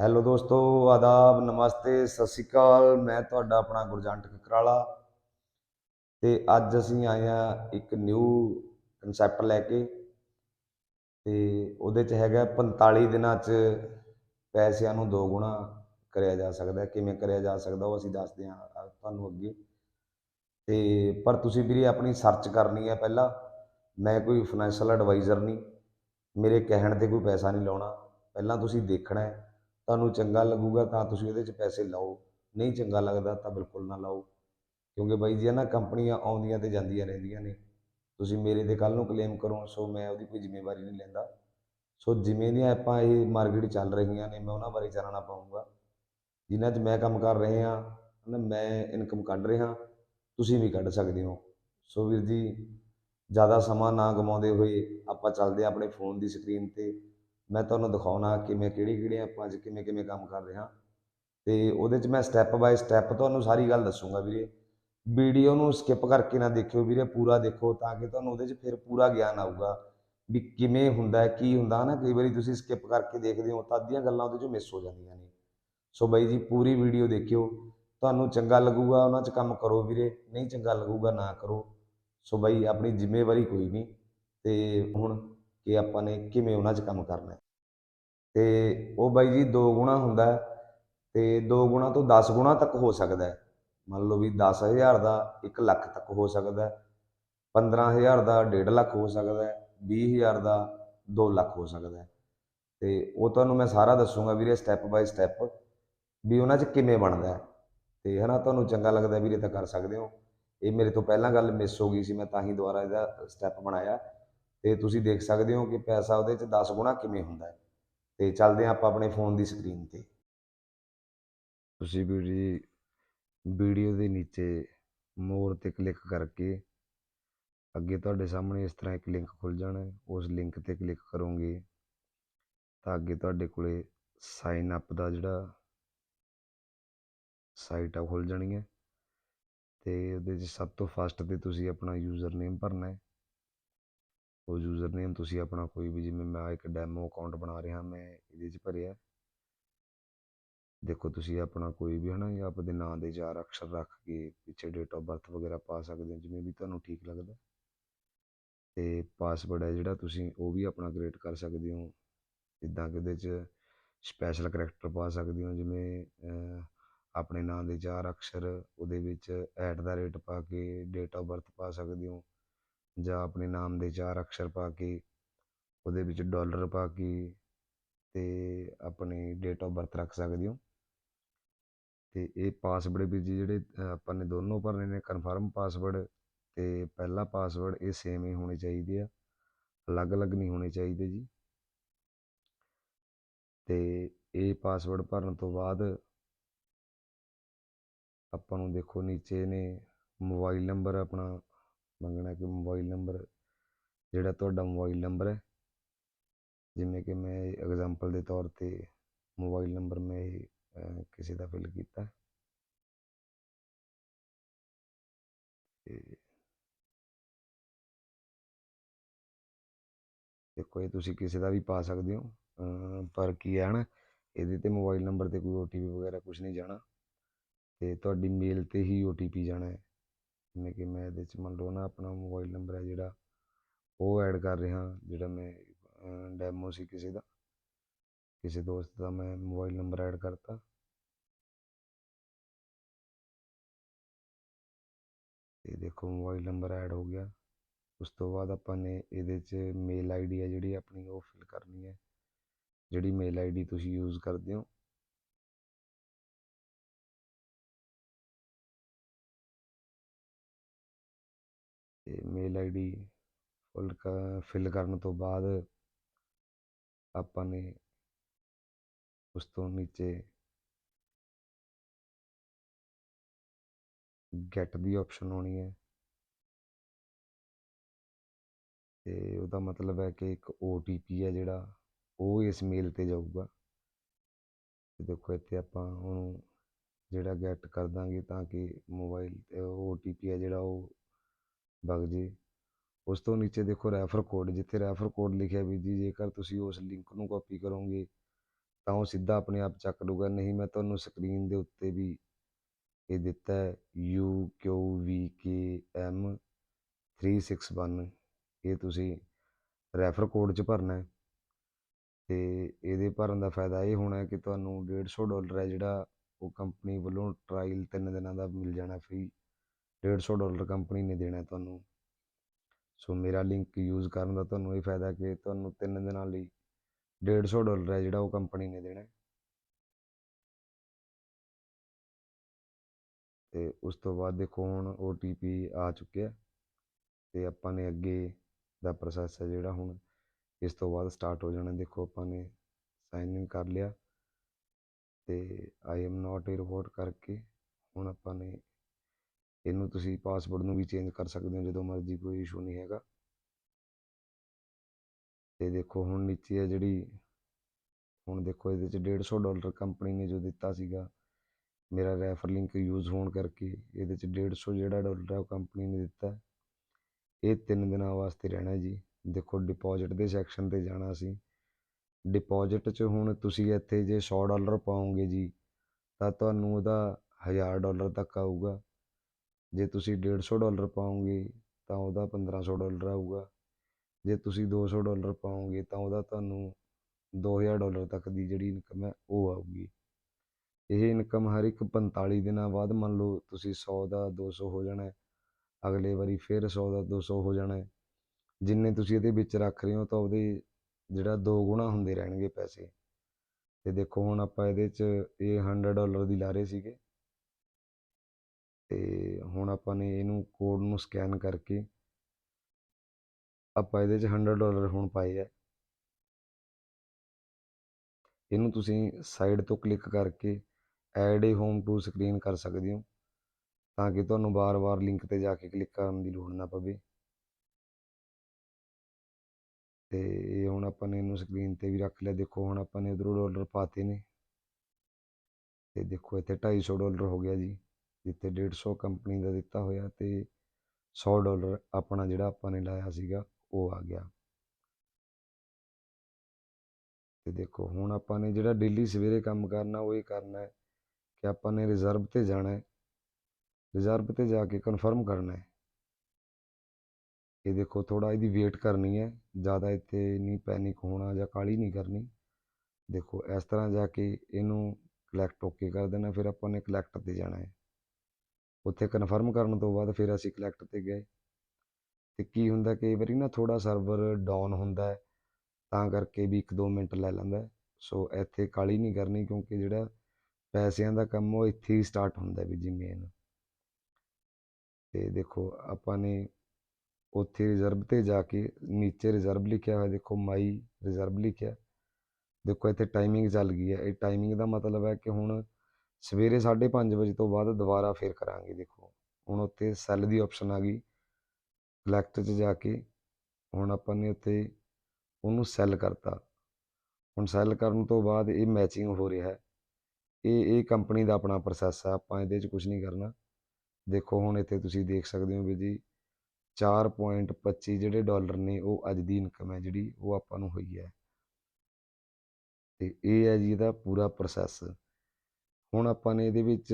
Hello ਦੋਸਤੋ, ਆਦਾਬ, ਨਮਸਤੇ, ਸਤਿ ਸ਼੍ਰੀ ਅਕਾਲ। ਮੈਂ ਤੁਹਾਡਾ ਆਪਣਾ ਗੁਰਜੰਟ ਕਕਰਾਲਾ ਤੇ ਅੱਜ ਅਸੀਂ ਆਏ ਆ ਇੱਕ ਨਿਊ ਕਨਸੈਪਟ ਲੈ ਕੇ। ਤੇ ਉਹਦੇ ਚ ਹੈਗਾ 45 ਦਿਨਾਂ ਚ ਪੈਸਿਆਂ ਨੂੰ ਦੋ ਗੁਣਾ ਕਰਿਆ ਜਾ ਸਕਦਾ। ਕਿਵੇਂ ਕਰਿਆ ਜਾ ਸਕਦਾ ਉਹ ਅਸੀਂ ਦੱਸਦੇ ਹਾਂ ਤੁਹਾਨੂੰ ਅੱਗੇ। ਤੇ ਪਰ ਤੁਸੀਂ ਵੀਰੇ ਆਪਣੀ ਸਰਚ ਕਰਨੀ ਹੈ ਪਹਿਲਾਂ। ਮੈਂ ਕੋਈ ਫਾਈਨੈਂਸ਼ੀਅਲ ਐਡਵਾਈਜ਼ਰ ਨਹੀਂ। ਮੇਰੇ ਕਹਿਣ ਤੇ ਕੋਈ ਪੈਸਾ ਨਹੀਂ ਲਾਉਣਾ। ਪਹਿਲਾਂ ਤੁਸੀਂ ਦੇਖਣਾ ਹੈ। ਤੁਹਾਨੂੰ ਚੰਗਾ ਲੱਗੂਗਾ ਤਾਂ ਤੁਸੀਂ ਉਹਦੇ 'ਚ ਪੈਸੇ ਲਾਓ, ਨਹੀਂ ਚੰਗਾ ਲੱਗਦਾ ਤਾਂ ਬਿਲਕੁਲ ਨਾ ਲਾਓ। ਕਿਉਂਕਿ ਬਾਈ ਜੀ, ਇਹ ਨਾ ਕੰਪਨੀਆਂ ਆਉਂਦੀਆਂ ਤੇ ਜਾਂਦੀਆਂ ਰਹਿੰਦੀਆਂ ਨੇ। ਤੁਸੀਂ ਮੇਰੇ ਤੇ ਕੱਲ ਨੂੰ ਕਲੇਮ ਕਰੋ, ਸੋ ਮੈਂ ਉਹਦੀ ਕੋਈ ਜ਼ਿੰਮੇਵਾਰੀ ਨਹੀਂ ਲੈਂਦਾ। ਸੋ ਜਿਵੇਂ ਦੀਆਂ ਆਪਾਂ ਇਹ ਮਾਰਕੀਟ ਚੱਲ ਰਹੀਆਂ ਨੇ, ਮੈਂ ਉਹਨਾਂ ਬਾਰੇ ਚਾਨਣਾ ਪਾਊਂਗਾ। ਜਿਨ੍ਹਾਂ 'ਚ ਮੈਂ ਕੰਮ ਕਰ ਰਹੇ ਹਾਂ ਨਾ ਮੈਂ ਇਨਕਮ ਕੱਢ ਰਿਹਾ, ਤੁਸੀਂ ਵੀ ਕੱਢ ਸਕਦੇ ਹੋ। ਸੋ ਵੀਰ ਜੀ, ਜ਼ਿਆਦਾ ਸਮਾਂ ਨਾ ਗਵਾਉਂਦੇ ਹੋਏ ਆਪਾਂ ਚੱਲਦੇ ਹਾਂ ਆਪਣੇ ਫੋਨ ਦੀ ਸਕਰੀਨ ਤੇ। ਮੈਂ ਤੁਹਾਨੂੰ ਦਿਖਾਉਣਾ ਕਿਵੇਂ, ਕਿਹੜੀ ਕਿਹੜੀਆਂ ਆਪਾਂ ਅੱਜ ਕਿਵੇਂ ਕਿਵੇਂ ਕੰਮ ਕਰ ਰਹੇ ਹਾਂ। ਤੇ ਉਹਦੇ 'ਚ ਮੈਂ ਸਟੈਪ ਬਾਏ ਸਟੈਪ ਤੁਹਾਨੂੰ ਸਾਰੀ ਗੱਲ ਦੱਸੂਗਾ ਵੀਰੇ। ਵੀਡੀਓ ਨੂੰ ਸਕਿਪ ਕਰਕੇ ਨਾ ਦੇਖਿਓ ਵੀਰੇ, ਪੂਰਾ ਦੇਖੋ ਤਾਂ ਕਿ ਤੁਹਾਨੂੰ ਉਹਦੇ 'ਚ ਫਿਰ ਪੂਰਾ ਗਿਆਨ ਆਊਗਾ ਵੀ ਕਿਵੇਂ ਹੁੰਦਾ ਕੀ ਹੁੰਦਾ ਨਾ। ਕਈ ਵਾਰੀ ਤੁਸੀਂ ਸਕਿਪ ਕਰਕੇ ਦੇਖਦੇ ਹੋ ਤਾਂ ਅੱਧੀਆਂ ਗੱਲਾਂ ਉਹਦੇ 'ਚ ਮਿਸ ਹੋ ਜਾਂਦੀਆਂ ਨੇ। ਸੋ ਬਾਈ ਜੀ, ਪੂਰੀ ਵੀਡੀਓ ਦੇਖਿਓ। ਤੁਹਾਨੂੰ ਚੰਗਾ ਲੱਗੂਗਾ, ਉਹਨਾਂ 'ਚ ਕੰਮ ਕਰੋ ਵੀਰੇ। ਨਹੀਂ ਚੰਗਾ ਲੱਗੂਗਾ, ਨਾ ਕਰੋ। ਸੋ ਬਾਈ, ਆਪਣੀ ਜ਼ਿੰਮੇਵਾਰੀ ਕੋਈ ਨਹੀਂ। ਤੇ ਹੁਣ ਕਿ ਆਪਾਂ ਨੇ ਕਿਵੇਂ ਉਹਨਾਂ 'ਚ ਕੰਮ ਕਰਨਾ ਹੈ। ਤੇ ਉਹ ਬਾਈ ਜੀ ਦੋ ਗੁਣਾ ਹੁੰਦਾ ਹੈ ਤੇ ਦੋ ਗੁਣਾ ਤੋਂ 10 ਗੁਣਾ ਤੱਕ ਹੋ ਸਕਦਾ ਹੈ। ਮੰਨ ਲਓ ਵੀ 10000 ਦਾ 1 ਲੱਖ ਤੱਕ ਹੋ ਸਕਦਾ ਹੈ 15000 ਦਾ 1.5 ਲੱਖ ਹੋ ਸਕਦਾ ਹੈ 20000 ਦਾ 2 ਲੱਖ ਹੋ ਸਕਦਾ ਹੈ। ਤੇ ਉਹ ਤੁਹਾਨੂੰ ਮੈਂ ਸਾਰਾ ਦੱਸੂਗਾ ਵੀਰੇ ਸਟੈਪ ਬਾਏ ਸਟੈਪ ਵੀ ਉਹਨਾਂ 'ਚ ਕਿਵੇਂ ਬਣਦਾ ਹੈ। ਤੇ ਹਨਾ ਤੁਹਾਨੂੰ ਚੰਗਾ ਲੱਗਦਾ ਵੀਰੇ ਤਾਂ ਕਰ ਸਕਦੇ ਹੋ। ਇਹ ਮੇਰੇ ਤੋਂ ਪਹਿਲਾਂ ਗੱਲ ਮਿਸ ਹੋ ਗਈ ਸੀ, ਮੈਂ ਤਾਂ ਹੀ ਦੁਬਾਰਾ ਇਹਦਾ ਸਟੈਪ ਬਣਾਇਆ। ਤੇ ਤੁਸੀਂ ਦੇਖ ਸਕਦੇ ਹੋ ਕਿ ਪੈਸਾ ਉਹਦੇ 'ਚ 10 ਗੁਣਾ ਕਿਵੇਂ ਹੁੰਦਾ ਹੈ। ਤੇ ਚੱਲਦੇ ਹਾਂ ਆਪਾਂ ਆਪਣੇ ਫੋਨ ਦੀ ਸਕਰੀਨ ਤੇ। ਤੁਸੀਂ ਵੀਡੀਓ ਵੀਡੀਓ ਦੇ ਨੀਚੇ ਮੋਰ ਤੇ ਕਲਿੱਕ ਕਰਕੇ ਅੱਗੇ ਤੁਹਾਡੇ ਸਾਹਮਣੇ ਇਸ ਤਰ੍ਹਾਂ ਇੱਕ ਲਿੰਕ ਖੁੱਲ ਜਾਣਾ ਉਸ ਲਿੰਕ ਤੇ ਕਲਿੱਕ ਕਰੋਗੇ ਤਾਂ ਅੱਗੇ ਤੁਹਾਡੇ ਕੋਲੇ ਸਾਈਨ ਅਪ ਦਾ ਜਿਹੜਾ ਸਾਈਟ ਆ ਖੁੱਲ ਜਾਣੀ ਹੈ। ਤੇ ਉਹਦੇ 'ਚ ਸਭ ਤੋਂ ਫਸਟ ਤੇ ਤੁਸੀਂ ਆਪਣਾ ਯੂਜ਼ਰ ਨੇਮ ਭਰਨਾ ਹੈ। ਉਹ ਯੂਜ਼ਰ ਨੇਮ ਤੁਸੀਂ ਆਪਣਾ ਕੋਈ ਵੀ ਜਿਵੇਂ ਮੈਂ ਇੱਕ ਡੈਮੋ ਅਕਾਊਂਟ ਬਣਾ ਰਿਹਾ, ਮੈਂ ਇਹਦੇ 'ਚ ਭਰਿਆ। ਦੇਖੋ ਤੁਸੀਂ ਆਪਣਾ ਕੋਈ ਵੀ ਹਨਾ, ਜਾਂ ਆਪਦੇ ਨਾਂ ਦੇ ਚਾਰ ਅਕਸ਼ਰ ਰੱਖ ਕੇ ਪਿੱਛੇ ਡੇਟ ਆਫ ਬਰਥ ਵਗੈਰਾ ਪਾ ਸਕਦੇ ਹੋ, ਜਿਵੇਂ ਵੀ ਤੁਹਾਨੂੰ ਠੀਕ ਲੱਗਦਾ। ਤੇ ਪਾਸਵਰਡ ਹੈ ਜਿਹੜਾ ਤੁਸੀਂ ਉਹ ਵੀ ਆਪਣਾ ਕ੍ਰੀਏਟ ਕਰ ਸਕਦੇ ਹੋ। ਜਿੱਦਾਂ ਕਿ ਉਹਦੇ 'ਚ ਸਪੈਸ਼ਲ ਕਰੈਕਟਰ ਪਾ ਸਕਦੇ ਹੋ, ਜਿਵੇਂ ਆਪਣੇ ਨਾਂ ਦੇ ਚਾਰ ਅਕਸ਼ਰ, ਉਹਦੇ ਵਿੱਚ ਐਟ ਦਾ ਰੇਟ ਪਾ ਕੇ ਡੇਟ ਆਫ ਬਰਥ ਪਾ ਸਕਦੇ ਹੋ। ਜਾਂ ਆਪਣੇ ਨਾਮ ਦੇ ਚਾਰ ਅਕਸ਼ਰ ਪਾ ਕੇ, ਉਹਦੇ ਵਿੱਚ ਡਾਲਰ ਪਾ ਕੇ ਤੇ ਆਪਣੀ ਡੇਟ ਆਫ ਬਰਥ ਰੱਖ ਸਕਦੇ ਹੋ। ਤੇ ਇਹ ਪਾਸਵਰਡ ਵੀ ਜੀ ਜਿਹੜੇ ਆਪਾਂ ਨੇ ਦੋਨੋਂ ਭਰਨੇ ਨੇ ਕਨਫਰਮ ਪਾਸਵਰਡ ਤੇ ਪਹਿਲਾ ਪਾਸਵਰਡ ਇਹ ਸੇਮ ਹੀ ਹੋਣੇ ਚਾਹੀਦੇ ਆ। ਅਲੱਗ-ਅਲੱਗ ਨਹੀਂ ਹੋਣੇ ਚਾਹੀਦੇ ਜੀ। ਤੇ ਇਹ ਪਾਸਵਰਡ ਭਰਨ ਤੋਂ ਬਾਅਦ ਆਪਾਂ ਨੂੰ ਦੇਖੋ ਨੀਚੇ ਨੇ ਮੋਬਾਈਲ ਨੰਬਰ ਆਪਣਾ ਮੰਗਣਾ ਕਿ ਮੋਬਾਈਲ ਨੰਬਰ ਜਿਹੜਾ ਤੁਹਾਡਾ ਮੋਬਾਈਲ ਨੰਬਰ ਹੈ। ਜਿਵੇਂ ਕਿ ਮੈਂ ਐਗਜ਼ਾਮਪਲ ਦੇ ਤੌਰ ਤੇ ਮੋਬਾਈਲ ਨੰਬਰ ਮੈਂ ਕਿਸੇ ਦਾ ਫਿਲ ਕੀਤਾ। ਦੇਖੋ ਇਹ ਤੁਸੀਂ ਕਿਸੇ ਦਾ ਵੀ ਪਾ ਸਕਦੇ ਹੋ। ਪਰ ਕੀ ਹੈ ਨਾ, ਇਹਦੇ ਤੇ ਮੋਬਾਈਲ ਨੰਬਰ ਤੇ ਕੋਈ ਓਟੀਪੀ ਵਗੈਰਾ ਕੁਝ ਨਹੀਂ ਜਾਣਾ। ਤੇ ਤੁਹਾਡੀ ਮੇਲ ਤੇ ਹੀ ਓਟੀਪੀ ਜਾਣਾ ਹੈ। ਜਿਵੇਂ ਕਿ ਮੈਂ ਇਹਦੇ ਚ ਮੰਨ ਲਓ ਨਾ ਆਪਣਾ ਮੋਬਾਈਲ ਨੰਬਰ ਹੈ ਜਿਹੜਾ, ਉਹ ਐਡ ਕਰ ਰਿਹਾ, ਜਿਹੜਾ ਮੈਂ ਡੈਮੋ ਸੀ ਕਿਸੇ ਦਾ, ਕਿਸੇ ਦੋਸਤ ਦਾ ਮੈਂ ਮੋਬਾਈਲ ਨੰਬਰ ਐਡ ਕਰਤਾ। ਤੇ ਦੇਖੋ ਮੋਬਾਈਲ ਨੰਬਰ ਐਡ ਹੋ ਗਿਆ। ਉਸ ਤੋਂ ਬਾਅਦ ਆਪਾਂ ਨੇ ਇਹਦੇ 'ਚ ਮੇਲ ਆਈਡੀ ਹੈ ਜਿਹੜੀ ਆਪਣੀ, ਉਹ ਫਿਲ ਕਰਨੀ ਹੈ। ਜਿਹੜੀ ਮੇਲ ਆਈਡੀ ਤੁਸੀਂ ਯੂਜ਼ ਕਰਦੇ ਹੋ ਅਤੇ ਮੇਲ ਆਈ ਡੀ ਫੁੱਲ ਕ, ਫਿਲ ਕਰਨ ਤੋਂ ਬਾਅਦ ਆਪਾਂ ਨੇ ਉਸ ਤੋਂ ਨੀਚੇ ਗੈਟ ਦੀ ਆਪਸ਼ਨ ਆਉਣੀ ਹੈ। ਤੇ ਉਹਦਾ ਮਤਲਬ ਹੈ ਕਿ ਇੱਕ OTP ਹੈ ਜਿਹੜਾ, ਉਹ ਇਸ ਮੇਲ ਤੇ ਜਾਊਗਾ। ਤੇ ਦੇਖੋ ਇੱਥੇ ਆਪਾਂ ਉਹਨੂੰ ਜਿਹੜਾ ਗੈਟ ਕਰ ਦਾਂਗੇ ਤਾਂ ਕਿ ਮੋਬਾਈਲ ਤੇ ਉਹ OTP ਹੈ ਜਿਹੜਾ ਉਹ ਵਗ ਜੇ। ਉਸ ਤੋਂ ਨੀਚੇ ਦੇਖੋ ਰੈਫਰ ਕੋਡ, ਜਿੱਥੇ ਰੈਫਰ ਕੋਡ ਲਿਖਿਆ ਵੀ ਜੀ, ਜੇਕਰ ਤੁਸੀਂ ਉਸ ਲਿੰਕ ਨੂੰ ਕਾਪੀ ਕਰੋਗੇ, ਤਾਂ ਉਹ ਸਿੱਧਾ ਆਪਣੇ ਆਪ ਚੱਕ ਲੂਗਾ ਨਹੀਂ, ਮੈਂ ਤੁਹਾਨੂੰ ਸਕਰੀਨ ਦੇ ਉੱਤੇ ਵੀ ਇਹ ਦਿੱਤਾ ਹੈ, you Q we K M 361 ਇਹ ਤੁਸੀਂ ਰੈਫਰ ਕੋਡ 'ਚ ਭਰਨਾ ਹੈ। ਤੇ ਇਹਦੇ ਭਰਨ ਦਾ ਫਾਇਦਾ ਇਹ ਹੋਣਾ ਕਿ ਤੁਹਾਨੂੰ 150 ਡਾਲਰ ਹੈ ਜਿਹੜਾ ਉਹ ਕੰਪਨੀ ਵੱਲੋਂ ਟਰਾਇਲ ਤਿੰਨ ਦਿਨਾਂ ਦਾ ਮਿਲ ਜਾਣਾ ਫ੍ਰੀ। 150 ਡਾਲਰ ਕੰਪਨੀ ਨੇ ਦੇਣਾ ਤੁਹਾਨੂੰ। ਸੋ ਮੇਰਾ ਲਿੰਕ ਯੂਜ਼ ਕਰਨ ਦਾ ਤੁਹਾਨੂੰ ਇਹ ਫਾਇਦਾ ਕਿ ਤੁਹਾਨੂੰ ਤਿੰਨ ਦਿਨਾਂ ਲਈ 150 ਡਾਲਰ ਹੈ ਜਿਹੜਾ ਉਹ ਕੰਪਨੀ ਨੇ ਦੇਣਾ ਤੇ ਉਸ ਤੋਂ ਬਾਅਦ ਦੇਖੋ ਹੁਣ ਓ ਟੀ ਪੀ ਆ ਚੁੱਕਿਆ ਤੇ ਆਪਾਂ ਨੇ ਅੱਗੇ ਦਾ ਪ੍ਰੋਸੈਸ ਹੈ ਜਿਹੜਾ ਹੁਣ ਇਸ ਤੋਂ ਬਾਅਦ ਸਟਾਰਟ ਹੋ ਜਾਣਾ। ਦੇਖੋ ਆਪਾਂ ਨੇ ਸਾਈਨ ਇਨ ਕਰ ਲਿਆ ਤੇ I am not A report ਕਰਕੇ ਹੁਣ ਆਪਾਂ ਨੇ ਇਹਨੂੰ ਤੁਸੀਂ ਪਾਸਵਰਡ ਨੂੰ ਵੀ ਚੇਂਜ ਕਰ ਸਕਦੇ ਹੋ ਜਦੋਂ ਮਰਜ਼ੀ, ਕੋਈ ਇਸ਼ੂ ਨਹੀਂ ਹੈਗਾ। ਤੇ ਦੇਖੋ ਹੁਣ ਨੀਚੇ ਹੈ ਜਿਹੜੀ, ਹੁਣ ਦੇਖੋ ਇਹਦੇ ਚ 150 ਡਾਲਰ ਕੰਪਨੀ ਨੇ ਜੋ ਦਿੱਤਾ ਸੀਗਾ, ਮੇਰਾ ਰੈਫਰ ਲਿੰਕ ਯੂਜ਼ ਹੋਣ ਕਰਕੇ ਇਹਦੇ ਚ 150 ਜਿਹੜਾ ਡਾਲਰ ਹੈ ਉਹ ਕੰਪਨੀ ਨੇ ਦਿੱਤਾ। ਇਹ ਤਿੰਨ ਦਿਨਾਂ ਵਾਸਤੇ ਰਹਿਣਾ ਜੀ। ਦੇਖੋ ਡਿਪੋਜ਼ਿਟ ਦੇ ਸੈਕਸ਼ਨ ਤੇ ਜਾਣਾ ਸੀ। ਡਿਪੋਜ਼ਿਟ 'ਚ ਹੁਣ ਤੁਸੀਂ ਇੱਥੇ ਜੇ 100 ਡਾਲਰ ਪਾਓਗੇ ਜੀ, ਤਾਂ ਤੁਹਾਨੂੰ ਉਹਦਾ 1000 ਡਾਲਰ ਤੱਕ ਆਊਗਾ। ਜੇ ਤੁਸੀਂ 150 ਡਾਲਰ ਪਾਓਗੇ, ਤਾਂ ਉਹਦਾ 1500 ਡਾਲਰ ਆਊਗਾ। ਜੇ ਤੁਸੀਂ 200 ਡਾਲਰ ਪਾਓਗੇ, ਤਾਂ ਉਹਦਾ ਤੁਹਾਨੂੰ 2000 ਡਾਲਰ ਤੱਕ ਦੀ ਜਿਹੜੀ ਇਨਕਮ ਹੈ, ਉਹ ਆਊਗੀ। ਇਹ ਇਨਕਮ ਹਰ ਇੱਕ 45 ਦਿਨਾਂ ਬਾਅਦ ਮੰਨ ਲਓ ਤੁਸੀਂ 100 ਦਾ 200 ਹੋ ਜਾਣਾ ਹੈ, ਅਗਲੇ ਵਾਰੀ ਫਿਰ 100 ਦਾ 200 ਹੋ ਜਾਣਾ ਹੈ। ਜਿੰਨੇ ਤੁਸੀਂ ਇਹਦੇ ਵਿੱਚ ਰੱਖ ਰਹੇ ਹੋ ਤਾਂ ਉਹਦੇ ਜਿਹੜਾ ਦੋ ਗੁਣਾ ਹੁੰਦੇ ਰਹਿਣਗੇ ਪੈਸੇ। ਤੇ ਦੇਖੋ ਹੁਣ ਆਪਾਂ ਇਹਦੇ 'ਚ ਇਹ 100 ਡਾਲਰ ਦੀ ਲਾ ਰਹੇ ਸੀਗੇ। ਤੇ ਹੁਣ ਆਪਾਂ ਨੇ ਇਹਨੂੰ ਕੋਡ ਨੂੰ ਸਕੈਨ ਕਰਕੇ ਆਪਾਂ ਇਹਦੇ 'ਚ 100 ਡਾਲਰ ਹੁਣ ਪਾਏ ਆ। ਇਹਨੂੰ ਤੁਸੀਂ ਸਾਈਡ ਤੋਂ ਕਲਿੱਕ ਕਰਕੇ add a home to screen ਕਰ ਸਕਦੇ ਹੋ, ਤਾਂ ਕਿ ਤੁਹਾਨੂੰ ਬਾਰ-ਬਾਰ ਲਿੰਕ ਤੇ ਜਾ ਕੇ ਕਲਿੱਕ ਕਰਨ ਦੀ ਲੋੜ ਨਾ ਪਵੇ। ਤੇ ਇਹ ਹੁਣ ਆਪਾਂ ਨੇ ਇਹਨੂੰ ਸਕਰੀਨ ਤੇ ਵੀ ਰੱਖ ਲਿਆ। ਦੇਖੋ ਹੁਣ ਆਪਾਂ ਨੇ ਉਧਰੋਂ ਡਾਲਰ ਪਾਤੇ ਨੇ। ਤੇ ਦੇਖੋ ਇੱਥੇ 250 ਡਾਲਰ ਹੋ ਗਿਆ ਜੀ। ਜਿੱਥੇ 150 ਕੰਪਨੀ ਦਾ ਦਿੱਤਾ ਹੋਇਆ ਤੇ 100 ਡਾਲਰ ਆਪਣਾ ਜਿਹੜਾ ਆਪਾਂ ਨੇ ਲਾਇਆ ਸੀਗਾ, ਉਹ ਆ ਗਿਆ। ਤੇ ਦੇਖੋ, ਹੁਣ ਆਪਾਂ ਨੇ ਜਿਹੜਾ ਡੇਲੀ ਸਵੇਰੇ ਕੰਮ ਕਰਨਾ, ਉਹ ਇਹ ਕਰਨਾ ਹੈ ਕਿ ਆਪਾਂ ਨੇ ਰਿਜ਼ਰਵ ਤੇ ਜਾਣਾ ਹੈ। ਰਿਜ਼ਰਵ ਤੇ ਜਾ ਕੇ ਕਨਫਰਮ ਕਰਨਾ ਹੈ। ਇਹ ਦੇਖੋ ਥੋੜਾ ਇਹਦੀ ਵੇਟ ਕਰਨੀ ਹੈ। ਜ਼ਿਆਦਾ ਇੱਥੇ ਨਹੀਂ ਪੈਨਿਕ ਹੋਣਾ ਜਾਂ ਕਾਲੀ ਨਹੀਂ ਕਰਨੀ। ਦੇਖੋ, ਇਸ ਤਰ੍ਹਾਂ ਜਾ ਕੇ ਇਹਨੂੰ ਕਲੈਕਟ ਓਕੇ ਕਰ ਦੇਣਾ, ਫਿਰ ਆਪਾਂ ਨੇ ਕਲੈਕਟ ਤੇ ਜਾਣਾ ਹੈ। ਉੱਥੇ ਕਨਫਰਮ ਕਰਨ ਤੋਂ ਬਾਅਦ ਫਿਰ ਅਸੀਂ ਕਲੈਕਟ ਤੇ ਗਏ। ਤੇ ਕੀ ਹੁੰਦਾ ਕਈ ਵਾਰੀ ਨਾ ਥੋੜਾ ਸਰਵਰ ਡਾਊਨ ਹੁੰਦਾ ਹੈ, ਤਾਂ ਕਰਕੇ ਵੀ 1-2 ਮਿੰਟ ਲੈ ਲੈਂਦਾ ਸੋ ਇੱਥੇ ਕਾਲੀ ਨਹੀਂ ਕਰਨੀ ਕਿਉਂਕਿ ਜਿਹੜਾ ਪੈਸਿਆਂ ਦਾ ਕੰਮ ਉਹ ਇੱਥੇ ਹੀ ਸਟਾਰਟ ਹੁੰਦਾ ਵੀ ਜੀ ਮੇਨ ਤੇ ਦੇਖੋ, ਆਪਾਂ ਨੇ ਉੱਥੇ ਰਿਜ਼ਰਵ ਤੇ ਜਾ ਕੇ ਨੀਚੇ ਰਿਜ਼ਰਵ ਲਿਖਿਆ ਹੋਇਆ, ਦੇਖੋ ਮਾਈ ਰਿਜ਼ਰਵ ਲਿਖਿਆ। ਦੇਖੋ ਇੱਥੇ ਟਾਈਮਿੰਗ ਚੱਲ ਗਈ ਹੈ। ਇਹ ਟਾਈਮਿੰਗ ਦਾ ਮਤਲਬ ਹੈ ਕਿ ਹੁਣ ਸਵੇਰੇ 5:30 ਵਜੇ ਤੋਂ ਬਾਅਦ ਦੁਬਾਰਾ ਫੇਰ ਕਰਾਂਗੇ, ਦੇਖੋ। ਹੁਣ ਉੱਥੇ ਸੈੱਲ ਦੀ ਆਪਸ਼ਨ ਆ ਗਈ। ਕਲੈਕਟ 'ਚ ਜਾ ਕੇ ਹੁਣ ਆਪਾਂ ਨੇ ਉੱਥੇ ਉਹਨੂੰ ਸੈੱਲ ਕਰਤਾ। ਹੁਣ ਸੈੱਲ ਕਰਨ ਤੋਂ ਬਾਅਦ ਇਹ ਮੈਚਿੰਗ ਹੋ ਰਿਹਾ ਹੈ। ਇਹ ਇਹ ਕੰਪਨੀ ਦਾ ਆਪਣਾ ਪ੍ਰੋਸੈਸ ਆ, ਆਪਾਂ ਇਹਦੇ 'ਚ ਕੁਝ ਨਹੀਂ ਕਰਨਾ। ਦੇਖੋ ਹੁਣ ਇੱਥੇ ਤੁਸੀਂ ਦੇਖ ਸਕਦੇ ਹੋ ਵੀ ਜੀ 4.25 ਜਿਹੜੇ ਡਾਲਰ ਨੇ ਉਹ ਅੱਜ ਦੀ ਇਨਕਮ ਹੈ ਜਿਹੜੀ, ਉਹ ਆਪਾਂ ਨੂੰ ਹੋਈ ਹੈ। ਤੇ ਇਹ ਹੈ ਜੀ ਇਹਦਾ ਪੂਰਾ ਪ੍ਰੋਸੈਸ ਹੁਣ ਆਪਾਂ ਨੇ ਇਹਦੇ ਵਿੱਚ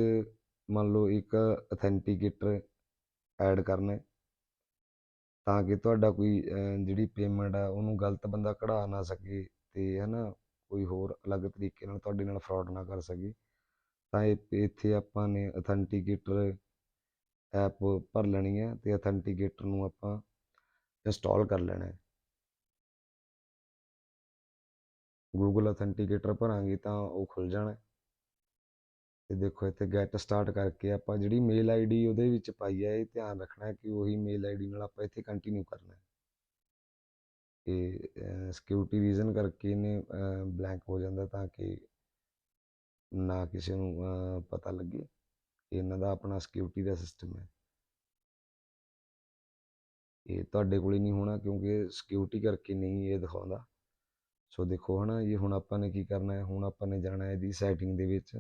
ਮੰਨ ਲਓ ਇੱਕ ਅਥੈਂਟੀਕੇਟਰ ਐਡ ਕਰਨਾ ਤਾਂ ਕਿ ਤੁਹਾਡਾ ਕੋਈ ਜਿਹੜੀ ਪੇਮੈਂਟ ਆ ਉਹਨੂੰ ਗਲਤ ਬੰਦਾ ਕਢਾ ਨਾ ਸਕੇ ਤੇ ਹਨਾ ਕੋਈ ਹੋਰ ਅਲੱਗ ਤਰੀਕੇ ਨਾਲ ਤੁਹਾਡੇ ਨਾਲ ਫਰਾਡ ਨਾ ਕਰ ਸਕੇ। ਤਾਂ ਇਹ, ਇੱਥੇ ਆਪਾਂ ਨੇ ਅਥੈਂਟੀਕੇਟਰ ਐਪ ਭਰ ਲੈਣੀ ਹੈ ਤੇ ਅਥੈਂਟੀਕੇਟਰ ਨੂੰ ਆਪਾਂ ਇੰਸਟਾਲ ਕਰ ਲੈਣਾ ਹੈ। ਗੂਗਲ ਅਥੈਂਟੀਕੇਟਰ ਭਰਾਂਗੇ ਤਾਂ ਉਹ ਖੁੱਲ ਜਾਣਾ ਤੇ ਦੇਖੋ ਇੱਥੇ ਗੈਟ ਸਟਾਰਟ ਕਰਕੇ ਆਪਾਂ ਜਿਹੜੀ ਮੇਲ ਆਈਡੀ ਉਹਦੇ ਵਿੱਚ ਪਾਈ ਹੈ ਇਹ ਧਿਆਨ ਰੱਖਣਾ ਕਿ ਉਹੀ ਮੇਲ ਆਈਡੀ ਨਾਲ ਆਪਾਂ ਇੱਥੇ ਕੰਟੀਨਿਊ ਕਰਨਾ ਹੈ। ਇਹ ਸਿਕਿਉਰਿਟੀ ਰੀਜ਼ਨ ਕਰਕੇ ਇਹਨੇ ਬਲੈਂਕ ਹੋ ਜਾਂਦਾ ਤਾਂ ਕਿ ਨਾ ਕਿਸੇ ਨੂੰ ਪਤਾ ਲੱਗੇ। ਇਹਨਾਂ ਦਾ ਆਪਣਾ ਸਿਕਿਉਰਿਟੀ ਦਾ ਸਿਸਟਮ ਹੈ। ਇਹ ਤੁਹਾਡੇ ਕੋਲ ਹੀ ਨਹੀਂ ਹੋਣਾ ਕਿਉਂਕਿ ਸਿਕਿਉਰਿਟੀ ਕਰਕੇ ਨਹੀਂ ਇਹ ਦਿਖਾਉਂਦਾ। ਸੋ ਦੇਖੋ ਹਨਾ, ਇਹ ਹੁਣ ਆਪਾਂ ਨੇ ਕੀ ਕਰਨਾ ਹੈ? ਹੁਣ ਆਪਾਂ ਨੇ ਜਾਣਾ ਹੈ ਇਹਦੀ ਸੈਟਿੰਗ ਦੇ ਵਿੱਚ।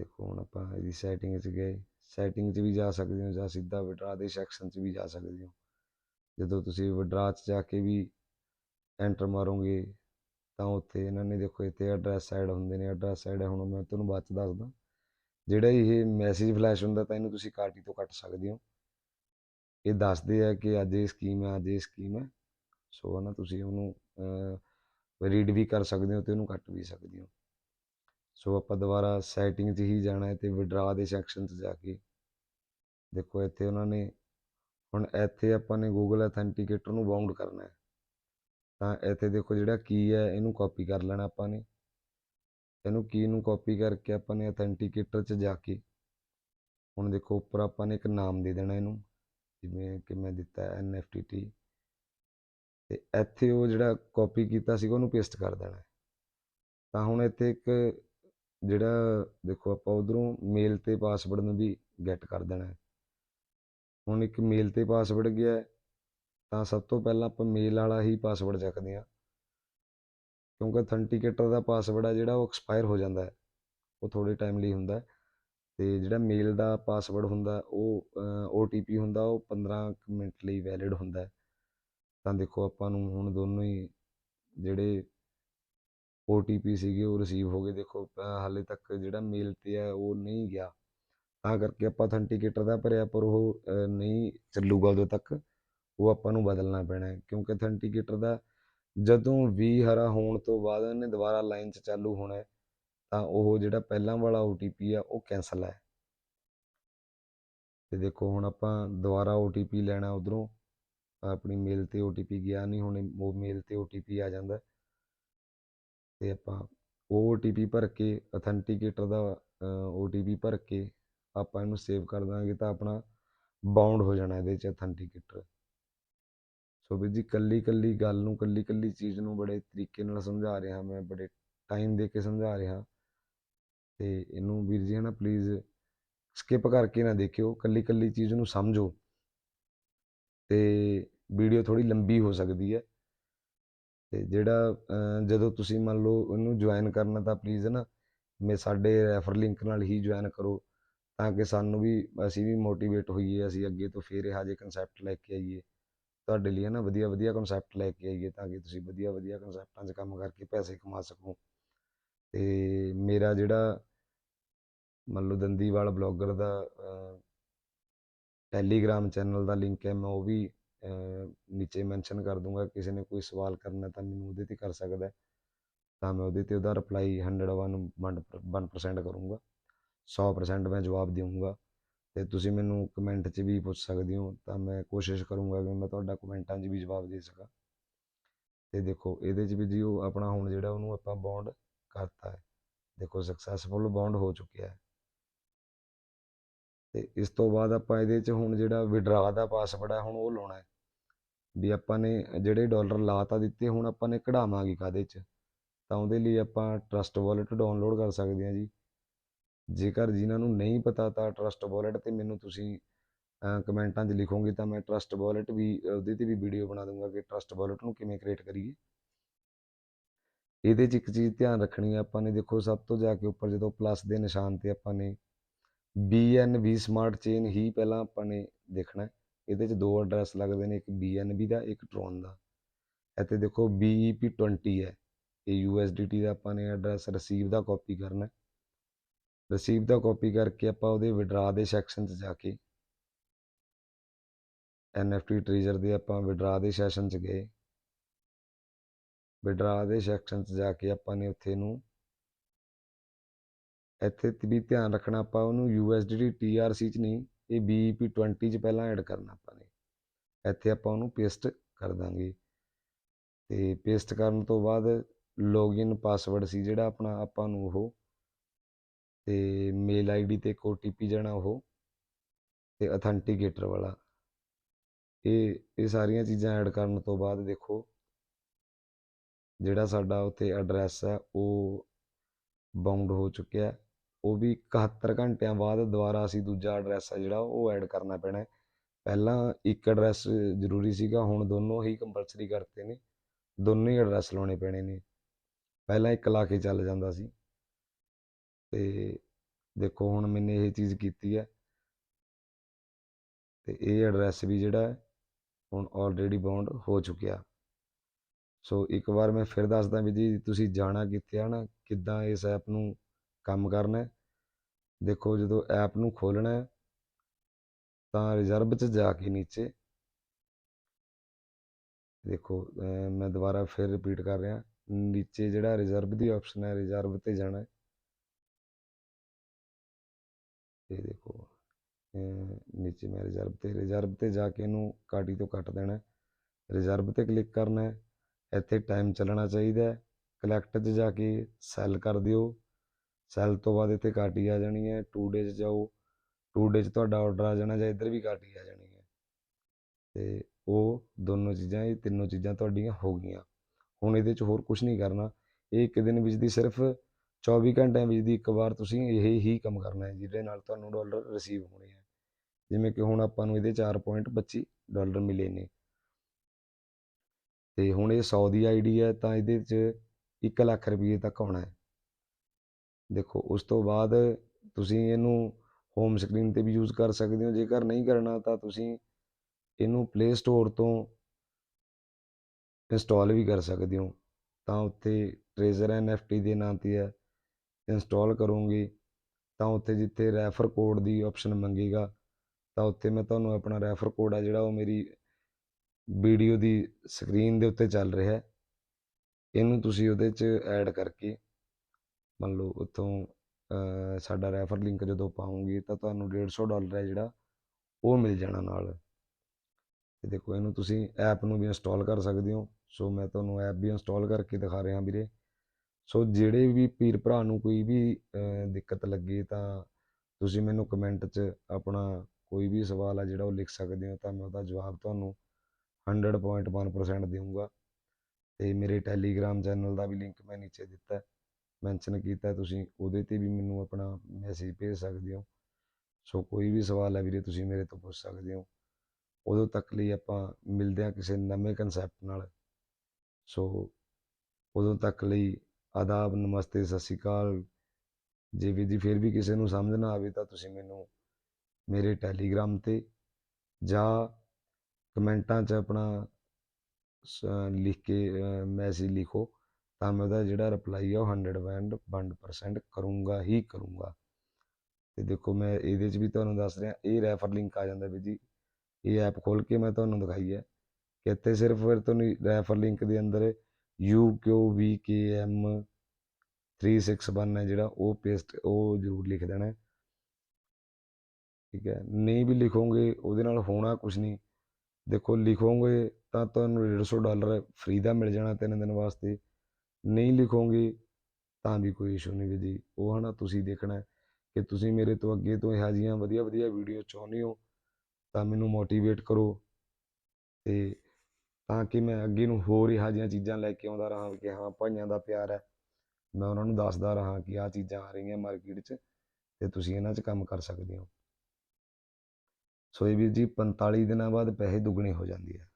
ਦੇਖੋ ਹੁਣ ਆਪਾਂ ਇਹਦੀ ਸੈਟਿੰਗ 'ਚ ਗਏ ਸੈਟਿੰਗ 'ਚ ਵੀ ਜਾ ਸਕਦੇ ਹੋ ਜਾਂ ਸਿੱਧਾ ਵਿਡਰਾ ਦੇ ਸੈਕਸ਼ਨ 'ਚ ਵੀ ਜਾ ਸਕਦੇ ਹੋ। ਜਦੋਂ ਤੁਸੀਂ ਵਿਡਰਾ 'ਚ ਜਾ ਕੇ ਵੀ ਐਂਟਰ ਮਾਰੋਗੇ, ਤਾਂ ਉੱਥੇ ਇਹਨਾਂ ਨੇ ਦੇਖੋ ਇੱਥੇ ਐਡਰੈਸ ਐਡ ਹੁੰਦੇ ਨੇ ਐਡਰੈਸ ਐਡ ਹੁਣ ਮੈਂ ਤੁਹਾਨੂੰ ਬਾਅਦ 'ਚ ਦੱਸਦਾ। ਜਿਹੜਾ ਇਹ ਮੈਸੇਜ ਫਲੈਸ਼ ਹੁੰਦਾ, ਤਾਂ ਇਹਨੂੰ ਤੁਸੀਂ ਕਾਰਟੀ ਤੋਂ ਕੱਟ ਸਕਦੇ ਹੋ। ਇਹ ਦੱਸਦੇ ਆ ਕਿ ਅੱਜ ਇਹ ਸਕੀਮ ਹੈ, ਅੱਜ ਇਹ ਸਕੀਮ ਹੈ। ਸੋ ਹੈ ਨਾ ਤੁਸੀਂ ਉਹਨੂੰ ਰੀਡ ਵੀ ਕਰ ਸਕਦੇ ਹੋ ਤੇ ਉਹਨੂੰ ਕੱਟ ਵੀ ਸਕਦੇ ਹੋ। ਸੋ ਆਪਾਂ ਦੁਬਾਰਾ ਸੈਟਿੰਗ 'ਚ ਹੀ ਜਾਣਾ ਹੈ ਤੇ ਵਿਡਰਾ ਦੇ ਸੈਕਸ਼ਨ 'ਚ ਜਾ ਕੇ। ਦੇਖੋ ਇੱਥੇ ਉਹਨਾਂ ਨੇ, ਹੁਣ ਇੱਥੇ ਆਪਾਂ ਨੇ ਗੂਗਲ ਅਥੈਂਟੀਕੇਟਰ ਨੂੰ ਬਾਉਂਡ ਕਰਨਾ ਹੈ। ਤਾਂ ਇੱਥੇ ਦੇਖੋ ਜਿਹੜਾ ਕੀ ਹੈ, ਇਹਨੂੰ ਕਾਪੀ ਕਰ ਲੈਣਾ ਆਪਾਂ ਨੇ। ਇਹਨੂੰ ਕੀ ਨੂੰ ਕਾਪੀ ਕਰਕੇ ਆਪਾਂ ਨੇ ਅਥੈਂਟੀਕੇਟਰ 'ਚ ਜਾ ਕੇ, ਹੁਣ ਦੇਖੋ ਉੱਪਰ ਆਪਾਂ ਨੇ ਇੱਕ ਨਾਮ ਦੇ ਦੇਣਾ ਇਹਨੂੰ, ਜਿਵੇਂ ਕਿ ਮੈਂ ਦਿੱਤਾ ਹੈ NFTT ਤੇ ਇੱਥੇ ਉਹ ਜਿਹੜਾ ਕਾਪੀ ਕੀਤਾ ਸੀਗਾ, ਉਹਨੂੰ ਪੇਸਟ ਕਰ ਦੇਣਾ ਤਾਂ ਹੁਣ ਇੱਥੇ ਇੱਕ ਜਿਹੜਾ ਦੇਖੋ ਆਪਾਂ ਉਧਰੋਂ ਮੇਲ ਤੇ ਪਾਸਵਰਡ ਨੂੰ ਵੀ ਗੈਟ ਕਰ ਦੇਣਾ ਹੈ। ਹੁਣ ਇੱਕ ਮੇਲ ਤੇ ਪਾਸਵਰਡ ਗਿਆ ਤਾਂ ਸਭ ਤੋਂ ਪਹਿਲਾਂ ਆਪਾਂ ਮੇਲ ਵਾਲਾ ਹੀ ਪਾਸਵਰਡ ਚੱਕਦੇ ਹਾਂ। ਕਿਉਂਕਿ ਅਥੈਂਟੀਕੇਟਰ ਦਾ ਪਾਸਵਰਡ ਹੈ ਜਿਹੜਾ ਉਹ ਐਕਸਪਾਇਰ ਹੋ ਜਾਂਦਾ ਹੈ, ਉਹ ਥੋੜੇ ਟਾਈਮ ਲਈ ਹੁੰਦਾ ਹੈ। ਤੇ ਜਿਹੜਾ ਮੇਲ ਦਾ ਪਾਸਵਰਡ ਹੁੰਦਾ, ਉਹ OTP ਹੁੰਦਾ, ਉਹ 15 ਕੁ ਮਿੰਟ ਲਈ ਵੈਲਿਡ ਹੁੰਦਾ ਤਾਂ ਦੇਖੋ ਆਪਾਂ ਨੂੰ ਹੁਣ ਦੋਨੋਂ ਹੀ ਜਿਹੜੇ OTP ਸੀਗੇ, ਉਹ ਰਿਸੀਵ ਹੋ ਗਏ। ਦੇਖੋ ਹਾਲੇ ਤੱਕ ਜਿਹੜਾ ਮੇਲ ਤੇ ਹੈ ਉਹ ਨਹੀਂ ਗਿਆ। ਤਾਂ ਕਰਕੇ ਆਪਾਂ ਅਥੈਂਟੀਕੇਟਰ ਦਾ ਭਰਿਆ, ਪਰ ਉਹ ਨਹੀਂ ਚੱਲੂਗਾ ਉਦੋਂ ਤੱਕ। ਉਹ ਆਪਾਂ ਨੂੰ ਬਦਲਣਾ ਪੈਣਾ ਕਿਉਂਕਿ ਅਥੈਂਟੀਕੇਟਰ ਦਾ ਜਦੋਂ ਵੀ ਹਰਾ ਹੋਣ ਤੋਂ ਬਾਅਦ ਇਹਨੇ ਦੁਬਾਰਾ ਲਾਈਨ 'ਚ ਚਾਲੂ ਹੋਣਾ ਤਾਂ ਉਹ ਜਿਹੜਾ ਪਹਿਲਾਂ ਵਾਲਾ OTP ਆ, ਉਹ ਕੈਂਸਲ ਹੈ। ਤੇ ਦੇਖੋ, ਹੁਣ ਆਪਾਂ ਦੁਬਾਰਾ OTP ਲੈਣਾ ਉਧਰੋਂ, ਆਪਣੀ ਮੇਲ ਤੇ OTP ਗਿਆ ਨਹੀਂ, ਹੁਣ ਉਹ ਮੇਲ ਤੇ OTP ਆ ਜਾਂਦਾ। ਅਤੇ ਆਪਾਂ ਉਹ ਓ ਟੀ ਪੀ ਭਰ ਕੇ ਅਥੈਂਟੀਕੇਟਰ ਦਾ ਓ ਟੀ ਪੀ ਭਰ ਕੇ ਆਪਾਂ ਇਹਨੂੰ ਸੇਵ ਕਰ ਦਾਂਗੇ ਤਾਂ ਆਪਣਾ ਬਾਉਂਡ ਹੋ ਜਾਣਾ ਇਹਦੇ 'ਚ ਅਥੈਂਟੀਕੇਟਰ ਸੋ ਵੀਰ ਜੀ ਕੱਲੀ ਕੱਲੀ ਗੱਲ ਨੂੰ ਕੱਲੀ ਕੱਲੀ ਚੀਜ਼ ਨੂੰ ਬੜੇ ਤਰੀਕੇ ਨਾਲ ਸਮਝਾ ਰਿਹਾ ਮੈਂ, ਬੜੇ ਟਾਈਮ ਦੇ ਕੇ ਸਮਝਾ ਰਿਹਾ। ਤੇ ਇਹਨੂੰ ਵੀਰ ਜੀ ਹਨਾ ਪਲੀਜ਼ ਸਕਿਪ ਕਰਕੇ ਨਾ ਦੇਖਿਓ ਕੱਲੀ ਕੱਲੀ ਚੀਜ਼ ਨੂੰ ਸਮਝੋ। ਤੇ ਵੀਡੀਓ ਥੋੜੀ ਲੰਬੀ ਹੋ ਸਕਦੀ ਹੈ। ਤੇ ਜਿਹੜਾ ਜਦੋਂ ਤੁਸੀਂ ਮੰਨ ਲਓ ਉਹਨੂੰ ਜੁਆਇਨ ਕਰਨਾ ਤਾਂ ਪਲੀਜ਼ ਨਾ, ਮੇ ਸਾਡੇ ਰੈਫਰ ਲਿੰਕ ਨਾਲ ਹੀ ਜੁਆਇਨ ਕਰੋ, ਤਾਂ ਕਿ ਸਾਨੂੰ ਵੀ, ਅਸੀਂ ਵੀ ਮੋਟੀਵੇਟ ਹੋਈਏ, ਅਸੀਂ ਅੱਗੇ ਤੋਂ ਫੇਰ ਇਹੋ ਜਿਹੇ ਕਨਸੈਪਟ ਲੈ ਕੇ ਆਈਏ। ਤੁਹਾਡੇ ਲਈ ਨਾ ਵਧੀਆ ਵਧੀਆ ਕਨਸੈਪਟ ਲੈ ਕੇ ਆਈਏ, ਤਾਂ ਕਿ ਤੁਸੀਂ ਵਧੀਆ ਵਧੀਆ ਕਨਸੈਪਟਾਂ 'ਚ ਕੰਮ ਕਰਕੇ ਪੈਸੇ ਕਮਾ ਸਕੋ। ਤੇ ਮੇਰਾ ਜਿਹੜਾ ਮੰਨ ਲਓ ਦੰਦੀਵਾਲ ਬਲੌਗਰ ਦਾ ਟੈਲੀਗ੍ਰਾਮ ਚੈਨਲ ਦਾ ਲਿੰਕ ਹੈ, ਮੈਂ ਉਹ ਵੀ ਨੀਚੇ ਮੈਂਸ਼ਨ ਕਰ ਦੂੰਗਾ, ਕਿਸੇ ਨੇ ਕੋਈ ਸਵਾਲ ਕਰਨਾ ਤਾਂ ਮੈਨੂੰ ਉਹਦੇ ਤੇ ਕਰ ਸਕਦਾ ਤਾਂ ਮੈਂ ਉਹਦੇ ਤੇ ਉਹਦਾ ਰਿਪਲਾਈ 101 1% ਕਰੂੰਗਾ। 100% ਮੈਂ ਜਵਾਬ ਦੇਵਾਂਗਾ ਤੇ ਤੁਸੀਂ ਮੈਨੂੰ ਕਮੈਂਟ 'ਚ ਵੀ ਪੁੱਛ ਸਕਦੇ ਹੋ, ਤਾਂ ਮੈਂ ਕੋਸ਼ਿਸ਼ ਕਰੂੰਗਾ ਕਿ ਮੈਂ ਤੁਹਾਡਾ ਕਮੈਂਟਾਂ 'ਚ ਵੀ ਜਵਾਬ ਦੇ ਸਕਾਂ। ਤੇ ਦੇਖੋ, ਇਹਦੇ 'ਚ ਵੀ ਜੀ ਉਹ ਆਪਣਾ ਹੁਣ ਜਿਹੜਾ ਉਹਨੂੰ ਆਪਾਂ ਬੌਂਡ ਕਰਤਾ ਹੈ, ਦੇਖੋ ਸਕਸੈਸਫੁਲ ਬੌਂਡ ਹੋ ਚੁੱਕਿਆ ਹੈ। ਤੇ ਇਸ ਤੋਂ ਬਾਅਦ ਆਪਾਂ ਇਹਦੇ 'ਚ ਹੁਣ ਜਿਹੜਾ ਵਿਡਰਾ ਦਾ ਪਾਸਵਰਡ ਹੈ, ਹੁਣ ਉਹ ਲਾਉਣਾ ਹੈ। ਵੀ ਆਪਾਂ ਨੇ ਜਿਹੜੇ ਡਾਲਰ ਲਾ ਤਾਂ ਦਿੱਤੇ, ਹੁਣ ਆਪਾਂ ਨੇ ਕਢਾਵਾਂਗੇ ਕਾਹਦੇ 'ਚ? ਤਾਂ ਉਹਦੇ ਲਈ ਆਪਾਂ ਟਰਸਟ ਵਾਲਟ ਡਾਊਨਲੋਡ ਕਰ ਸਕਦੇ ਹਾਂ ਜੀ। ਜੇਕਰ ਜਿਨ੍ਹਾਂ ਨੂੰ ਨਹੀਂ ਪਤਾ ਤਾਂ ਟਰਸਟ ਵਾਲਟ ਤੇ ਮੈਨੂੰ ਤੁਸੀਂ ਕਮੈਂਟਾਂ 'ਚ ਲਿਖੋਗੇ ਤਾਂ ਮੈਂ ਟਰਸਟ ਵਾਲਟ ਵੀ, ਉਹਦੇ ਤੇ ਵੀ ਵੀਡੀਓ ਬਣਾ ਦੂੰਗਾ ਕਿ ਟਰਸਟ ਵਾਲਟ ਨੂੰ ਕਿਵੇਂ ਕ੍ਰੀਏਟ ਕਰੀਏ। ਇਹਦੇ 'ਚ ਇੱਕ ਚੀਜ਼ ਧਿਆਨ ਰੱਖਣੀ ਹੈ ਆਪਾਂ ਨੇ ਦੇਖੋ ਸਭ ਤੋਂ ਜਾ ਕੇ ਉੱਪਰ ਜਦੋਂ ਪਲੱਸ ਦੇ ਨਿਸ਼ਾਨ ਤੇ ਆਪਾਂ ਨੇ BNB ਸਮਾਰਟ ਚੇਨ ਹੀ ਪਹਿਲਾਂ ਆਪਾਂ ਨੇ ਦੇਖਣਾ। ਹੈ ਇਹਦੇ 'ਚ ਦੋ ਐਡਰੈਸ ਲੱਗਦੇ ਨੇ, ਇੱਕ BNB ਦਾ, ਇੱਕ ਟਰੋਨ ਦਾ। ਇੱਥੇ ਦੇਖੋ BEP20 ਹੈ। ਇਹ USDT ਦਾ ਆਪਾਂ ਨੇ ਐਡਰੈਸ ਰਿਸੀਵ ਦਾ ਕਾਪੀ ਕਰਨਾ ਹੈ। ਰਿਸੀਵ ਦਾ ਕਾਪੀ ਕਰਕੇ ਆਪਾਂ ਉਹਦੇ ਵਿਡਰਾ ਦੇ ਸੈਕਸ਼ਨ 'ਚ ਜਾ ਕੇ NFT ਟ੍ਰੇਜਰ ਦੇ ਆਪਾਂ ਵਿਡਰਾ ਦੇ ਸੈਸ਼ਨ 'ਚ ਗਏ। ਵਿਡਰਾ ਦੇ ਸੈਕਸ਼ਨ 'ਚ ਜਾ ਕੇ ਆਪਾਂ ਨੇ ਉੱਥੇ ਨੂੰ ਇੱਥੇ ਵੀ ਧਿਆਨ ਰੱਖਣਾ ਆਪਾਂ ਉਹਨੂੰ USDT TRC 'ਚ ਨਹੀਂ ਇਹ BEP20 'ਚ ਪਹਿਲਾਂ ਐਡ ਕਰਨਾ ਆਪਾਂ ਨੇ। ਇੱਥੇ ਆਪਾਂ ਉਹਨੂੰ ਪੇਸਟ ਕਰ ਦਾਂਗੇ। ਤੇ ਪੇਸਟ ਕਰਨ ਤੋਂ ਬਾਅਦ ਲੌਗਇਨ ਪਾਸਵਰਡ ਸੀ ਜਿਹੜਾ ਆਪਣਾ ਆਪਾਂ ਨੂੰ ਉਹ ਤੇ ਮੇਲ ਆਈਡੀ ਤੇ ਇੱਕ OTP ਜਾਣਾ ਉਹ ਤੇ ਅਥੈਂਟੀਕੇਟਰ ਵਾਲਾ। ਇਹ ਇਹ ਸਾਰੀਆਂ ਚੀਜ਼ਾਂ ਐਡ ਕਰਨ ਤੋਂ ਬਾਅਦ ਦੇਖੋ ਜਿਹੜਾ ਸਾਡਾ ਉੱਥੇ ਐਡਰੈਸ ਹੈ ਉਹ ਬਾਉਂਡ ਹੋ ਚੁੱਕਿਆ। ਉਹ ਵੀ 71 ਘੰਟਿਆਂ ਬਾਅਦ ਦੁਬਾਰਾ ਅਸੀਂ ਦੂਜਾ ਐਡਰੈਸ ਹੈ ਜਿਹੜਾ ਉਹ ਐਡ ਕਰਨਾ ਪੈਣਾ ਪਹਿਲਾਂ ਇੱਕ ਐਡਰੈਸ ਜ਼ਰੂਰੀ ਸੀਗਾ, ਹੁਣ ਦੋਨੋਂ ਹੀ ਕੰਪਲਸਰੀ ਕਰਤੇ ਨੇ। ਦੋਨੋਂ ਹੀ ਐਡਰੈਸ ਲਾਉਣੇ ਪੈਣੇ ਨੇ। ਪਹਿਲਾਂ ਇੱਕ ਲਾ ਕੇ ਚੱਲ ਜਾਂਦਾ ਸੀ। ਤੇ ਦੇਖੋ, ਹੁਣ ਮੈਨੇ ਇਹ ਚੀਜ਼ ਕੀਤੀ ਹੈ। ਤੇ ਇਹ ਐਡਰੈਸ ਵੀ ਜਿਹੜਾ ਹੁਣ ਆਲਰੇਡੀ ਬਾਉਂਡ ਹੋ ਚੁੱਕਿਆ। ਸੋ ਇੱਕ ਵਾਰ ਮੈਂ ਫਿਰ ਦੱਸਦਾ ਵੀ ਜੀ, ਤੁਸੀਂ ਜਾਣਾ ਕਿੱਥੇ ਆ ਨਾ, ਕਿੱਦਾਂ ਇਸ ਐਪ ਨੂੰ ਕੰਮ ਕਰਨਾ ਦੇਖੋ ਜਦੋਂ ਐਪ ਨੂੰ ਖੋਲਣਾ ਹੈ, ਤਾਂ ਰਿਜ਼ਰਵ 'ਚ ਜਾ ਕੇ ਨੀਚੇ ਦੇਖੋ ਮੈਂ ਦੁਬਾਰਾ ਫਿਰ ਰਿਪੀਟ ਕਰ ਰਿਹਾ, ਨੀਚੇ ਜਿਹੜਾ ਰਿਜ਼ਰਵ ਦੀ ਆਪਸ਼ਨ ਹੈ ਰਿਜ਼ਰਵ ਤੇ ਜਾਣਾ ਹੈ। ਇਹ ਦੇਖੋ ਨੀਚੇ ਮੈਂ ਰਿਜ਼ਰਵ ਤੇ ਰਿਜ਼ਰਵ ਤੇ ਜਾ ਕੇ ਇਹਨੂੰ ਕਾਟੀ ਤੋਂ ਕੱਟ ਦੇਣਾ ਰਿਜ਼ਰਵ ਤੇ ਕਲਿੱਕ ਕਰਨਾ ਹੈ, ਇੱਥੇ ਟਾਈਮ ਚੱਲਣਾ ਚਾਹੀਦਾ ਹੈ। ਕਲੈਕਟ 'ਚ ਜਾ ਕੇ ਸੈੱਲ ਕਰ ਦਿਓ। ਸੈੱਲ ਤੋਂ ਬਾਅਦ ਇੱਥੇ ਕਾਟੀ ਆ ਜਾਣੀ ਹੈ 2 'ਚ ਜਾਓ 2 'ਚ ਤੁਹਾਡਾ ਆਰਡਰ ਆ ਜਾਣਾ ਜਾਂ ਇੱਧਰ ਵੀ ਕਾਟੀ ਆ ਜਾਣੀ ਹੈ। ਤੇ ਉਹ ਦੋਨੋਂ ਚੀਜ਼ਾਂ, ਇਹ ਤਿੰਨੋਂ ਚੀਜ਼ਾਂ ਤੁਹਾਡੀਆਂ ਹੋ ਗਈਆਂ। ਹੁਣ ਇਹਦੇ 'ਚ ਹੋਰ ਕੁਝ ਨਹੀਂ ਕਰਨਾ। ਇਹ ਇੱਕ ਦਿਨ ਵਿੱਚ ਦੀ ਸਿਰਫ 24 ਘੰਟਿਆਂ ਵਿੱਚ ਦੀ ਇੱਕ ਵਾਰ ਤੁਸੀਂ ਇਹ ਹੀ ਕੰਮ ਕਰਨਾ ਹੈ, ਜਿਹਦੇ ਨਾਲ ਤੁਹਾਨੂੰ ਡਾਲਰ ਰਿਸੀਵ ਹੋਣੇ ਹੈ। ਜਿਵੇਂ ਕਿ ਹੁਣ ਆਪਾਂ ਨੂੰ ਇਹਦੇ 4.25 ਡਾਲਰ ਮਿਲੇ ਨੇ। ਤੇ ਹੁਣ ਇਹ 100 ਦੀ ਆਈਡੀ ਹੈ, ਤਾਂ ਇਹਦੇ 'ਚ 1 ਲੱਖ ਰੁਪਏ ਤੱਕ ਆਉਣਾ ਹੈ। ਦੇਖੋ, ਉਸ ਤੋਂ ਬਾਅਦ ਤੁਸੀਂ ਇਹਨੂੰ ਹੋਮ ਸਕਰੀਨ ਤੇ ਵੀ ਯੂਜ਼ ਕਰ ਸਕਦੇ ਹੋ। ਜੇਕਰ ਨਹੀਂ ਕਰਨਾ, ਤਾਂ ਤੁਸੀਂ ਇਹਨੂੰ ਪਲੇ ਸਟੋਰ ਤੋਂ ਇੰਸਟਾਲ ਵੀ ਕਰ ਸਕਦੇ ਹੋ। ਤਾਂ ਉੱਥੇ ਟ੍ਰੇਜ਼ਰ ਐਨਐਫਟੀ ਦੇ ਨਾਂ ਤੇ ਹੈ। ਇੰਸਟਾਲ ਕਰੋਗੇ, ਤਾਂ ਉੱਥੇ ਜਿੱਥੇ ਰੈਫਰ ਕੋਡ ਦੀ ਆਪਸ਼ਨ ਮੰਗੇਗਾ, ਤਾਂ ਉੱਥੇ ਮੈਂ ਤੁਹਾਨੂੰ ਆਪਣਾ ਰੈਫਰ ਕੋਡ ਹੈ ਜਿਹੜਾ ਉਹ ਮੇਰੀ ਵੀਡੀਓ ਦੀ ਸਕਰੀਨ ਦੇ ਉੱਤੇ ਚੱਲ ਰਿਹਾ ਹੈ। ਇਹਨੂੰ ਤੁਸੀਂ ਉਹਦੇ 'ਚ ਐਡ ਕਰਕੇ ਮੰਨ ਲਓ ਉੱਥੋਂ ਸਾਡਾ ਰੈਫਰ ਲਿੰਕ ਜਦੋਂ ਪਾਉਂਗੇ ਤਾਂ ਤੁਹਾਨੂੰ 150 ਡਾਲਰ ਹੈ ਜਿਹੜਾ, ਉਹ ਮਿਲ ਜਾਣਾ ਨਾਲ। ਤੇ ਦੇਖੋ ਇਹਨੂੰ ਤੁਸੀਂ ਐਪ ਨੂੰ ਵੀ ਇੰਸਟਾਲ ਕਰ ਸਕਦੇ ਹੋ। ਸੋ ਮੈਂ ਤੁਹਾਨੂੰ ਐਪ ਵੀ ਇੰਸਟਾਲ ਕਰਕੇ ਦਿਖਾ ਰਿਹਾ ਵੀਰੇ। ਸੋ ਜਿਹੜੇ ਵੀ ਪੀਰ ਭਰਾ ਨੂੰ ਕੋਈ ਵੀ ਦਿੱਕਤ ਲੱਗੇ ਤਾਂ ਤੁਸੀਂ ਮੈਨੂੰ ਕਮੈਂਟ 'ਚ ਆਪਣਾ ਕੋਈ ਵੀ ਸਵਾਲ ਆ ਜਿਹੜਾ ਉਹ ਲਿਖ ਸਕਦੇ ਹੋ ਤਾਂ ਮੈਂ ਉਹਦਾ ਜਵਾਬ ਤੁਹਾਨੂੰ 100.1% ਦੇਵਾਂਗਾ ਤੇ ਮੇਰੇ ਟੈਲੀਗ੍ਰਾਮ ਚੈਨਲ ਦਾ ਵੀ ਲਿੰਕ ਮੈਂ ਨੀਚੇ ਦਿੱਤਾ ਹੈ। ਮੈਂਸ਼ਨ ਕੀਤਾ ਤੁਸੀਂ ਉਹਦੇ ਤੇ ਵੀ ਮੈਨੂੰ ਆਪਣਾ ਮੈਸੇਜ ਭੇਜ ਸਕਦੇ ਹੋ। ਸੋ ਕੋਈ ਵੀ ਸਵਾਲ ਹੈ ਵੀਰੇ, ਤੁਸੀਂ ਮੇਰੇ ਤੋਂ ਪੁੱਛ ਸਕਦੇ ਹੋ। ਉਦੋਂ ਤੱਕ ਲਈ ਆਪਾਂ ਮਿਲਦੇ ਹਾਂ ਕਿਸੇ ਨਵੇਂ ਕਨਸੈਪਟ ਨਾਲ। ਸੋ ਉਦੋਂ ਤੱਕ ਲਈ ਆਦਾਬ, ਨਮਸਤੇ, ਸਤਿ ਸ਼੍ਰੀ ਅਕਾਲ। ਜੇ ਵੀ ਜੀ ਫਿਰ ਵੀ ਕਿਸੇ ਨੂੰ ਸਮਝ ਨਾ ਆਵੇ ਤਾਂ ਤੁਸੀਂ ਮੈਨੂੰ ਮੇਰੇ ਟੈਲੀਗ੍ਰਾਮ ਤੇ ਜਾਂ ਕਮੈਂਟਾਂ 'ਚ ਆਪਣਾ ਲਿਖ ਕੇ ਮੈਸੇਜ ਲਿਖੋ। ਤਾਂ ਮੈਂ ਉਹਦਾ ਜਿਹੜਾ ਰਿਪਲਾਈ ਆ ਉਹ 100% ਕਰੂੰਗਾ ਹੀ ਕਰੂੰਗਾ। ਤੇ ਦੇਖੋ ਮੈਂ ਇਹਦੇ 'ਚ ਵੀ ਤੁਹਾਨੂੰ ਦੱਸ ਰਿਹਾ, ਇਹ ਰੈਫਰ ਲਿੰਕ ਆ ਜਾਂਦਾ ਵੀ ਜੀ। ਇਹ ਐਪ ਖੋਲ ਕੇ ਮੈਂ ਤੁਹਾਨੂੰ ਦਿਖਾਈ ਹੈ ਕਿ ਇੱਥੇ ਸਿਰਫ ਫਿਰ ਤੁਹਾਨੂੰ ਰੈਫਰ ਲਿੰਕ ਦੇ ਅੰਦਰ you Q we K M 361 ਹੈ ਜਿਹੜਾ, ਉਹ ਪੇਸਟ ਉਹ ਜ਼ਰੂਰ ਲਿਖ ਦੇਣਾ ਠੀਕ ਹੈ, ਨਹੀਂ ਵੀ ਲਿਖੋਗੇ ਉਹਦੇ ਨਾਲ ਹੋਣਾ ਕੁਝ ਨਹੀਂ। ਦੇਖੋ ਲਿਖੋਗੇ ਤਾਂ ਤੁਹਾਨੂੰ 150 ਡਾਲਰ ਫ੍ਰੀ ਦਾ ਮਿਲ ਜਾਣਾ ਤਿੰਨ ਦਿਨ ਵਾਸਤੇ। ਨਹੀਂ ਲਿਖੋਗੇ, ਤਾਂ ਵੀ ਕੋਈ ਇਸ਼ੂ ਨਹੀਂ ਵੀ ਜੀ। ਉਹ ਹਨਾ ਤੁਸੀਂ ਦੇਖਣਾ ਕਿ ਤੁਸੀਂ ਮੇਰੇ ਤੋਂ ਅੱਗੇ ਤੋਂ ਇਹੋ ਜਿਹੀਆਂ ਵਧੀਆ ਵਧੀਆ ਵੀਡੀਓ ਚਾਹੁੰਦੇ ਹੋ, ਤਾਂ ਮੈਨੂੰ ਮੋਟੀਵੇਟ ਕਰੋ। ਤੇ ਤਾਂ ਕਿ ਮੈਂ ਅੱਗੇ ਨੂੰ ਹੋਰ ਇਹੋ ਜਿਹੀਆਂ ਚੀਜ਼ਾਂ ਲੈ ਕੇ ਆਉਂਦਾ ਰਹਾਂ ਕਿ ਹਾਂ, ਭਾਈਆਂ ਦਾ ਪਿਆਰ ਹੈ, ਮੈਂ ਉਹਨਾਂ ਨੂੰ ਦੱਸਦਾ ਰਹਾਂ ਕਿ ਆਹ ਚੀਜ਼ਾਂ ਆ ਰਹੀਆਂ ਮਾਰਕੀਟ 'ਚ ਤੇ ਤੁਸੀਂ ਇਹਨਾਂ 'ਚ ਕੰਮ ਕਰ ਸਕਦੇ ਹੋ। ਸੋ ਇਹ ਵੀਰ ਜੀ 45 ਦਿਨਾਂ ਬਾਅਦ ਪੈਸੇ ਦੁੱਗਣੇ ਹੋ ਜਾਂਦੇ ਆ।